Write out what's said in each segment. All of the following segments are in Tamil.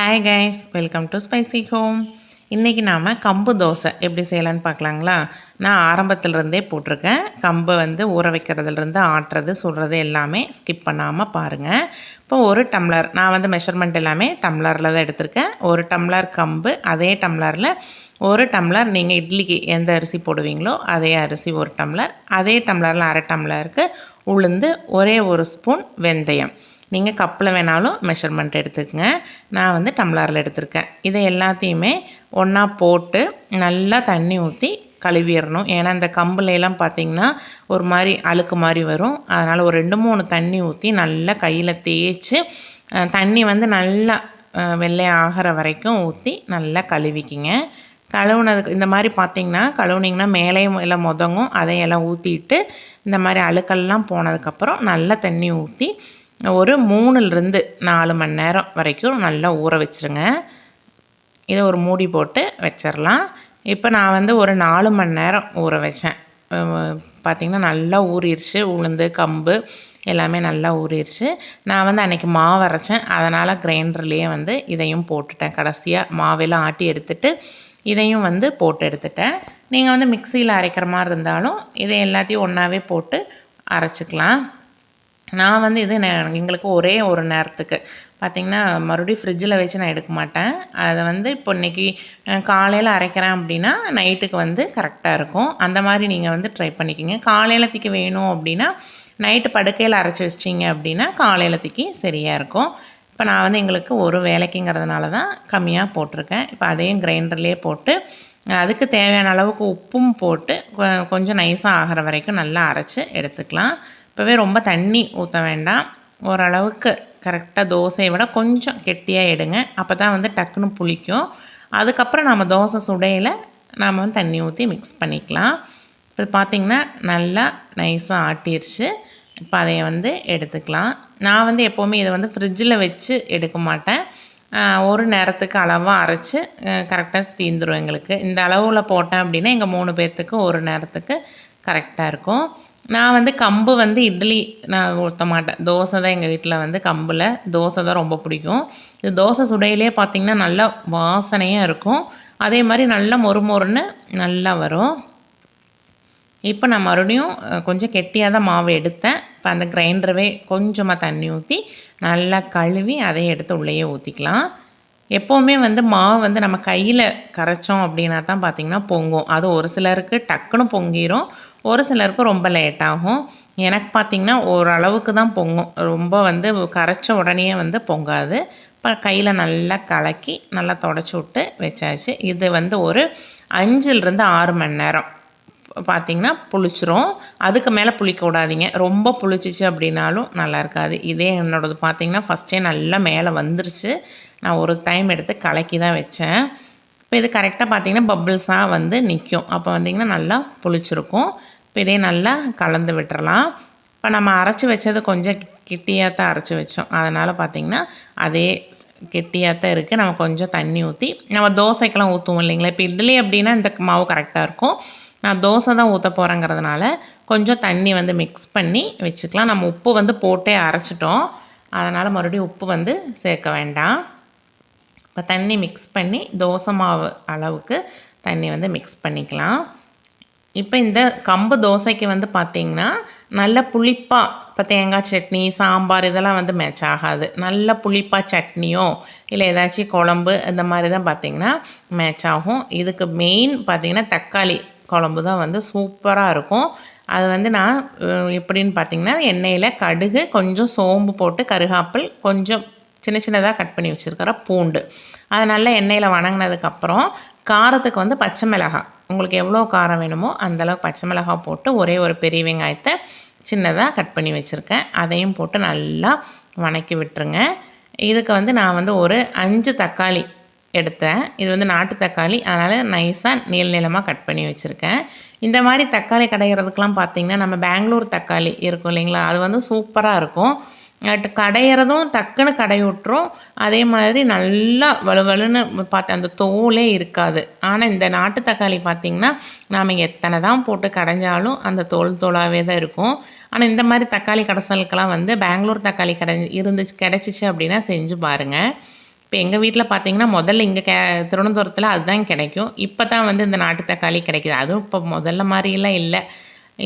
Hi guys welcome to spicy home இன்றைக்கி நாம் கம்பு தோசை எப்படி செய்யலான்னு பார்க்கலாங்களா? நான் ஆரம்பத்துலேருந்தே போட்டிருக்கேன். கம்பை வந்து ஊற வைக்கிறதுலேருந்து ஆட்டுறது சுடுறது எல்லாமே ஸ்கிப் பண்ணாமல் பாருங்கள் இப்போ ஒரு டம்ளர் நான் வந்து மெஷர்மெண்ட் எல்லாமே டம்ளரில் தான் எடுத்திருக்கேன். ஒரு டம்ளர் கம்பு அதே டம்ளரில் ஒரு டம்ளர் நீங்கள் இட்லிக்கு எந்த அரிசி போடுவீங்களோ அதே அரிசி ஒரு டம்ளர் அதே டம்ளரில் அரை டம்ளருக்கு உளுந்து ஒரே ஒரு ஸ்பூன் வெந்தயம். நீங்கள் கப்பில் வேணாலும் மெஷர்மெண்ட் எடுத்துக்கங்க. நான் வந்து டம்ளாரில் எடுத்திருக்கேன். இதை எல்லாத்தையுமே ஒன்றா போட்டு நல்லா தண்ணி ஊற்றி கழுவிடணும். ஏன்னா இந்த கம்புலையெல்லாம் பார்த்திங்கன்னா ஒரு மாதிரி அழுக்கு மாதிரி வரும். அதனால் ஒரு ரெண்டு மூணு தண்ணி ஊற்றி நல்லா கையில் தேய்ச்சி தண்ணி வந்து நல்லா வெள்ளை ஆகிற வரைக்கும் ஊற்றி நல்லா கழுவிக்கிங்க. கழுவுனதுக்கு இந்த மாதிரி பார்த்திங்கன்னா கழுவுனிங்கன்னா மேலேயும் எல்லாம் முதங்கும். அதையெல்லாம் ஊற்றிட்டு இந்த மாதிரி அழுக்கெல்லாம் போனதுக்கப்புறம் நல்லா தண்ணி ஊற்றி ஒரு மூணுலேருந்து நாலு மணி நேரம் வரைக்கும் நல்லா ஊற வச்சுருங்க. இதை ஒரு மூடி போட்டு வச்சிடலாம் இப்போ நான் வந்து ஒரு நாலு மணி நேரம் ஊற வச்சேன். பார்த்திங்கன்னா நல்லா ஊறிடுச்சு உளுந்து கம்பு எல்லாமே நல்லா ஊறிடுச்சு நான் வந்து அன்றைக்கி மாவு அரைச்சேன். அதனால் கிரைண்டர்லேயே வந்து இதையும் போட்டுட்டேன். கடைசியாக மாவெல்லாம் ஆட்டி எடுத்துட்டு இதையும் வந்து போட்டு எடுத்துட்டேன். நீங்கள் வந்து மிக்சியில் அரைக்கிற மாதிரி இருந்தாலும் இதை எல்லாத்தையும் ஒன்றாவே போட்டு அரைச்சிக்கலாம். நான் வந்து இது எங்களுக்கு ஒரே ஒரு நேரத்துக்கு. பார்த்திங்கன்னா மறுபடியும் ஃப்ரிட்ஜில் வச்சு நான் எடுக்க மாட்டேன். அதை வந்து இப்போ இன்றைக்கி காலையில் அரைக்கிறேன் அப்படின்னா நைட்டுக்கு வந்து கரெக்டாக இருக்கும். அந்த மாதிரி நீங்கள் வந்து ட்ரை பண்ணிக்கிங்க. காலையில் வேணும் அப்படின்னா நைட்டு படுக்கையில் அரைச்சி வச்சிட்டிங்க அப்படின்னா காலையில் சரியாக இருக்கும். இப்போ நான் வந்து எங்களுக்கு ஒரு வேலைக்குங்கிறதுனால தான் கம்மியாக போட்டிருக்கேன். இப்போ அதையும் கிரைண்டர்லேயே போட்டு அதுக்கு தேவையான அளவுக்கு உப்பும் போட்டு கொஞ்சம் நைஸாக ஆகிற வரைக்கும் நல்லா அரைச்சி எடுத்துக்கலாம். இப்போவே ரொம்ப தண்ணி ஊற்ற வேண்டாம். ஓரளவுக்கு கரெக்டாக தோசையை விட கொஞ்சம் கெட்டியாக எடுங்க. அப்போ தான் வந்து டக்குன்னு புளிக்கும். அதுக்கப்புறம் நம்ம தோசை சுடையில் நாம் வந்து தண்ணி ஊற்றி மிக்ஸ் பண்ணிக்கலாம். இப்போ பார்த்திங்கன்னா நல்லா நைஸாக ஆட்டிருச்சு. இப்போ அதை வந்து எடுத்துக்கலாம். நான் வந்து எப்போவுமே இதை வந்து ஃப்ரிட்ஜில் வச்சு எடுக்க மாட்டேன். ஒரு நேரத்துக்கு அளவாக அரைச்சி கரெக்டாக தீந்துடும் எங்களுக்கு. இந்த அளவில் போட்டேன் அப்படின்னா எங்கள் மூணு பேர்த்துக்கு ஒரு நேரத்துக்கு கரெக்டாக இருக்கும். நான் வந்து கம்பு வந்து இட்லி நான் ஊற்ற மாட்டேன். தோசை தான் எங்கள் வீட்டில் வந்து கம்பில். தோசை தான் ரொம்ப பிடிக்கும். இது தோசை சுடையிலே பார்த்திங்கன்னா நல்லா வாசனையாக இருக்கும். அதே மாதிரி நல்லா மொறு மொறுன்னு நல்லா வரும். இப்போ நான் மறுபடியும் கொஞ்சம் கெட்டியாக தான் மாவு எடுத்தேன். இப்போ அந்த கிரைண்டரவே கொஞ்சமாக தண்ணி ஊற்றி நல்லா கழுவி அதை எடுத்து உள்ளேயே ஊற்றிக்கலாம் எப்போவுமே வந்து மாவு வந்து நம்ம கையில் கரைச்சோம் அப்படின்னா தான் பார்த்திங்கன்னா பொங்கும். அது ஒரு சிலருக்கு டக்குன்னு பொங்கிடும் ஒரு சிலருக்கு ரொம்ப லேட் ஆகும். எனக்கு பார்த்திங்கன்னா ஓரளவுக்கு தான் பொங்கும். ரொம்ப வந்து கரைச்ச உடனே வந்து பொங்காது. இப்போ கையில் நல்லா கலக்கி நல்லா தொடச்சி விட்டு வச்சாச்சு. இது வந்து ஒரு அஞ்சுலேருந்து ஆறு மணி நேரம். பார்த்திங்கன்னா புளிச்சிரும். அதுக்கு மேலே புளிக்க ரொம்ப புளிச்சிச்சு அப்படின்னாலும் நல்லா இருக்காது. இதே என்னோடது பார்த்திங்கன்னா ஃபஸ்ட்டே நல்லா மேலே வந்துருச்சு. நான் ஒரு டைம் எடுத்து கலக்கி தான் வச்சேன். இப்போ இது கரெக்டாக பார்த்திங்கன்னா பப்பிள்ஸாக வந்து நிற்கும் அப்போ வந்திங்கன்னா நல்லா புளிச்சிருக்கும். இப்போ இதே நல்லா கலந்து விட்டுறலாம். இப்போ நம்ம அரைச்சி வச்சது கொஞ்சம் கெட்டியாக தான் அரைச்சி வச்சோம். அதனால் பார்த்திங்கன்னா அதே கெட்டியாக தான் இருக்குது நம்ம கொஞ்சம் தண்ணி ஊற்றி நம்ம தோசைக்கெல்லாம் ஊற்றுவோம் இல்லைங்களா? இப்போ இட்லி அப்படின்னா இந்த மாவு கரெக்டாக இருக்கும். நான் தோசை தான் ஊற்ற போகிறேங்கிறதுனால கொஞ்சம் தண்ணி வந்து மிக்ஸ் பண்ணி வச்சுக்கலாம். நம்ம உப்பு வந்து போட்டே அரைச்சிட்டோம். அதனால் மறுபடியும் உப்பு வந்து சேர்க்க வேண்டாம். இப்போ தண்ணி மிக்ஸ் பண்ணி தோசை மாவு அளவுக்கு தண்ணி வந்து மிக்ஸ் பண்ணிக்கலாம். இப்போ இந்த கம்பு தோசைக்கு வந்து பார்த்திங்கன்னா நல்ல புளிப்பாக இப்போ தேங்காய் சட்னி சாம்பார் இதெல்லாம் வந்து மேட்ச் ஆகாது. நல்ல புளிப்பாக சட்னியோ இல்லை ஏதாச்சும் குழம்பு இந்த மாதிரி தான் பார்த்திங்கன்னா மேட்ச் ஆகும். இதுக்கு மெயின் பார்த்திங்கன்னா தக்காளி குழம்பு தான் வந்து சூப்பராக இருக்கும். அது வந்து நான் எப்படின்னு பார்த்திங்கன்னா எண்ணெயில் கடுகு கொஞ்சம் சோம்பு போட்டு கருகாப்பில் கொஞ்சம் சின்ன சின்னதாக கட் பண்ணி வச்சுருக்கிற பூண்டு. அதை நல்லா எண்ணெயில் வணங்கினதுக்கப்புறம் காரத்துக்கு வந்து பச்சை மிளகாய். உங்களுக்கு எவ்வளோ காரம் வேணுமோ அந்தளவுக்கு பச்சை மிளகாய் போட்டு ஒரே ஒரு பெரிய வெங்காயத்தை சின்னதாக கட் பண்ணி வச்சுருக்கேன். அதையும் போட்டு நல்லா வணக்கி விட்டுருங்க. இதுக்கு வந்து நான் வந்து ஒரு அஞ்சு தக்காளி எடுத்தேன். இது வந்து நாட்டு தக்காளி. அதனால் நைஸாக நீள் நீளமாக கட் பண்ணி வச்சுருக்கேன். இந்த மாதிரி தக்காளி கடைகிறதுக்கெலாம் பார்த்திங்கன்னா நம்ம பெங்களூர் தக்காளி இருக்கும் இல்லைங்களா? அது வந்து சூப்பராக இருக்கும். கடையிறதும் டக்குன்னு கடை விட்டுரும் அதே மாதிரி நல்லா வலுவலுன்னு பார்த்து அந்த தோலே இருக்காது. ஆனால் இந்த நாட்டு தக்காளி பார்த்திங்கன்னா நாம் எத்தனை தான் போட்டு கடைஞ்சாலும் அந்த தோல் தோலாகவே தான் இருக்கும். ஆனால் இந்த மாதிரி தக்காளி கடைசலுக்கெல்லாம் வந்து பெங்களூர் தக்காளி கடை இருந்துச்சு கிடச்சிச்சு அப்படின்னா செஞ்சு பாருங்கள் இப்போ எங்கள் வீட்டில் பார்த்தீங்கன்னா முதல்ல இங்கே கே திருவனந்தபுரத்தில் அதுதான் கிடைக்கும். இப்போ தான் வந்து இந்த நாட்டு தக்காளி கிடைக்கிது. அதுவும் இப்போ முதல்ல மாதிரிலாம் இல்லை.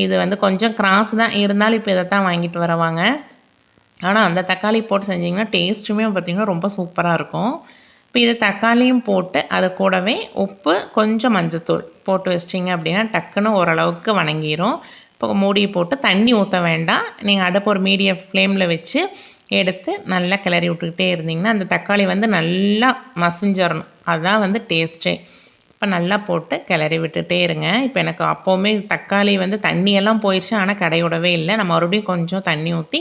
இது வந்து கொஞ்சம் கிராஸ் தான். இருந்தாலும் இப்போ இதை தான் வாங்கிட்டு வரவாங்க. ஆனால் அந்த தக்காளி போட்டு செஞ்சிங்கன்னா டேஸ்ட்டுமே பார்த்திங்கன்னா ரொம்ப சூப்பராக இருக்கும். இப்போ இது தக்காளியும் போட்டு அது கூடவே உப்பு கொஞ்சம் மஞ்சத்தூள் போட்டு வச்சிட்டிங்க அப்படின்னா டக்குன்னு ஓரளவுக்கு வணங்கிடும் இப்போ மூடி போட்டு தண்ணி ஊற்ற வேண்டாம். நீங்கள் அடுப்பு ஒரு மீடியம் ஃப்ளேமில் வச்சு எடுத்து நல்லா கிளறி விட்டுக்கிட்டே இருந்திங்கன்னா அந்த தக்காளி வந்து நல்லா மசிஞ்சிடணும் அதுதான் வந்து டேஸ்ட்டே இப்போ நல்லா போட்டு கிளறி விட்டுட்டே இருங்க. இப்போ எனக்கு அப்போவுமே தக்காளி வந்து தண்ணியெல்லாம் போயிடுச்சு ஆனால் கடையோடவே இல்லை. நான் மறுபடியும் கொஞ்சம் தண்ணி ஊற்றி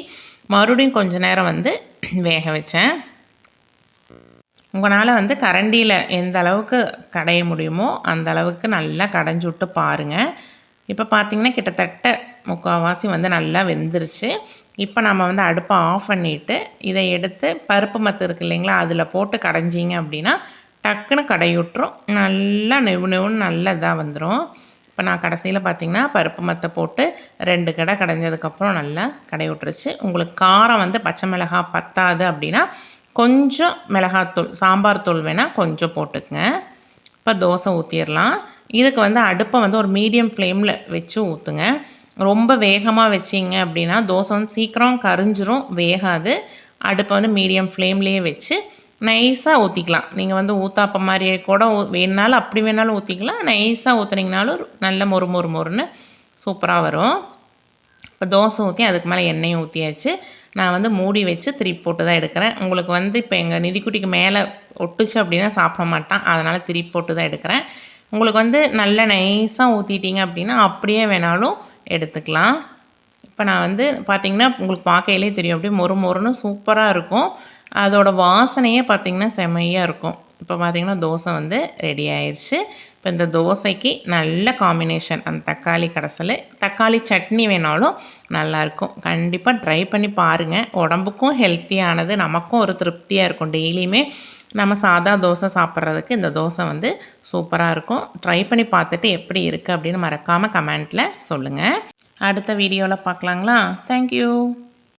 மறுபடியும் கொஞ்சம் நேரம் வந்து வேக வச்சேன். உங்களால் வந்து கரண்டியில் எந்த அளவுக்கு கடைய முடியுமோ அந்த அளவுக்கு நல்லா கடைஞ்சி விட்டு பாருங்கள் இப்போ பார்த்திங்கன்னா கிட்டத்தட்ட முக்கால்வாசி வந்து நல்லா வெந்துருச்சு. இப்போ நம்ம வந்து அடுப்பை ஆஃப் பண்ணிவிட்டு இதை எடுத்து பருப்பு மத்து இருக்குது இல்லைங்களா அதில் போட்டு கடைஞ்சிங்க அப்படின்னா டக்குன்னு கடையுட்டுரும் நல்லா நெவு நெவுன்னு நல்லா இதாக வந்துடும் இப்போ நான் கடைசியில் பார்த்திங்கன்னா பருப்பு மத்தை போட்டு ரெண்டு கடை கடைஞ்சதுக்கப்புறம் நல்லா கடை விட்டுருச்சு. உங்களுக்கு காரம் வந்து பச்சை மிளகாய் பத்தாது அப்படின்னா கொஞ்சம் மிளகாத்தூள் சாம்பார் தூள் வேணால் கொஞ்சம் போட்டுக்குங்க. இப்போ தோசை ஊற்றிடலாம் இதுக்கு வந்து அடுப்பை வந்து ஒரு மீடியம் ஃப்ளேமில் வச்சு ஊற்றுங்க ரொம்ப வேகமாக வச்சிங்க அப்படின்னா தோசை வந்து சீக்கிரம் கரிஞ்சிரும் வேகாது. அடுப்பை வந்து மீடியம் ஃப்ளேம்லேயே வச்சு நைஸாக ஊற்றிக்கலாம் நீங்கள் வந்து ஊத்தாப்பம் மாதிரியே கூட வேணுனாலும் அப்படி வேணாலும் ஊற்றிக்கலாம் நைஸாக ஊற்றுனீங்கனாலும் நல்ல மொறு மொறு மொறுன்னு சூப்பராக வரும். இப்போ தோசை ஊற்றி அதுக்கு மேலே எண்ணெயும் ஊற்றியாச்சு நான் வந்து மூடி வச்சு திருப்பி போட்டு தான் எடுக்கிறேன். உங்களுக்கு வந்து இப்போ எங்கள் நிதிக்குட்டிக்கு மேலே ஒட்டுச்சு அப்படின்னா சாப்பிட மாட்டான். அதனால் திருப்பி போட்டு தான் எடுக்கிறேன். உங்களுக்கு வந்து நல்ல நைஸாக ஊற்றிட்டீங்க அப்படின்னா அப்படியே வேணாலும் எடுத்துக்கலாம். இப்போ நான் வந்து பார்த்திங்கன்னா உங்களுக்கு பார்க்கையிலே தெரியும். அப்படியே மொறு மொறுன்னு சூப்பராக இருக்கும். அதோட வாசனையே பார்த்திங்கன்னா செம்மையாக இருக்கும். இப்போ பார்த்திங்கன்னா தோசை வந்து ரெடி ஆயிடுச்சு இப்போ இந்த தோசைக்கு நல்ல காம்பினேஷன் அந்த தக்காளி கடைசல் தக்காளி சட்னி வேணாலும் நல்லாயிருக்கும் கண்டிப்பாக ட்ரை பண்ணி பாருங்கள் உடம்புக்கும் ஹெல்த்தியானது நமக்கும் ஒரு திருப்தியாக இருக்கும். டெய்லியுமே நம்ம சாதா தோசை சாப்பிட்றதுக்கு இந்த தோசை வந்து சூப்பராக இருக்கும். ட்ரை பண்ணி பார்த்துட்டு எப்படி இருக்குது அப்படின்னு மறக்காமல் கமெண்ட்டில் சொல்லுங்கள் அடுத்த வீடியோவில் பார்க்கலாங்களா? தேங்க்யூ